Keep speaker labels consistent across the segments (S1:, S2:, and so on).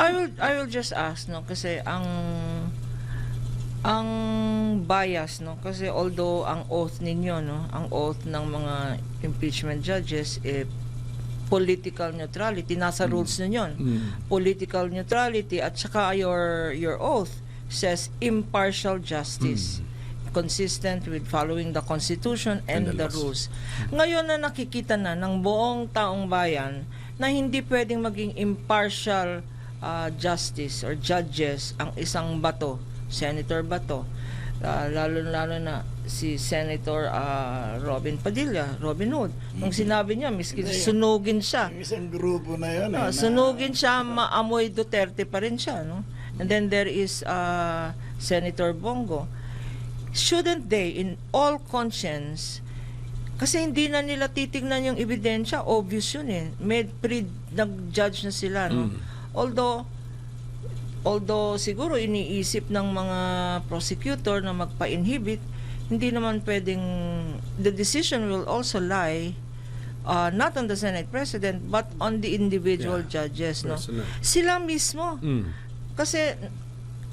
S1: I will I will just ask no kasi ang ang bias no kasi although ang oath ninyo no ang oath ng mga impeachment judges eh political neutrality nasa rules ninyo
S2: Mm.
S1: political neutrality at saka your your oath says impartial justice consistent with following the constitution and,
S2: And the
S1: the, rules. Ngayon na nakikita na ng buong taong bayan na hindi pwedeng maging impartial uh, justice or judges ang isang bato senator bato uh, lalo lalo na si Senator uh, Robin Padilla, Robin Hood. Nung sinabi niya, miski sunugin siya,
S3: isang grupo na yun.
S1: Ah,
S3: eh,
S1: sunugin siya, maamoy Duterte pa rin siya, no? And then there is uh, Senator Bongo. Shouldn't they, in all conscience, kasi hindi na nila titignan yung ebidensya, obvious yun eh. May pre, nag-judge na sila, no?
S2: Mm.
S1: Although, although siguro iniisip ng mga prosecutor na magpa-inhibit, hindi naman pwedeng, the decision will also lie uh, not on the Senate President, but on the individual
S2: Yeah,
S1: judges, no?
S2: personal.
S1: Sila mismo.
S2: Mm.
S1: Kasi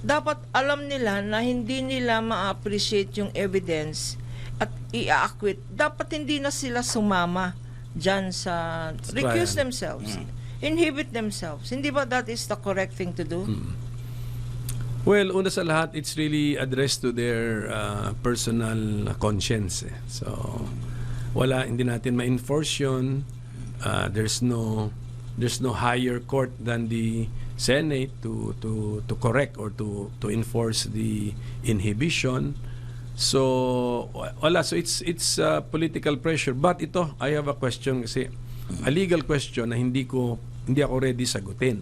S1: dapat alam nila na hindi nila ma-appreciate yung evidence at i-acquit. Dapat hindi na sila sumama dyan sa recuse themselves. Inhibit themselves. Hindi ba that is the correct thing to do?
S2: Well, una sa lahat, it's really addressed to their uh, personal conscience. eh. So, wala, hindi natin ma-enforce yun. Uh, there's no there's no higher court than the Senate to to to correct or to to enforce the inhibition. So wa- wala so it's it's uh, political pressure but ito I have a question kasi a legal question na hindi ko hindi ako ready sagutin.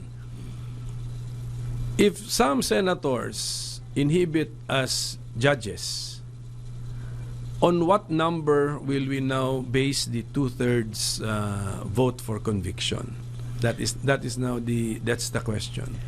S2: If some senators inhibit as judges, on what number will we now base the two-thirds uh, vote for conviction? That is that is now the that's the question.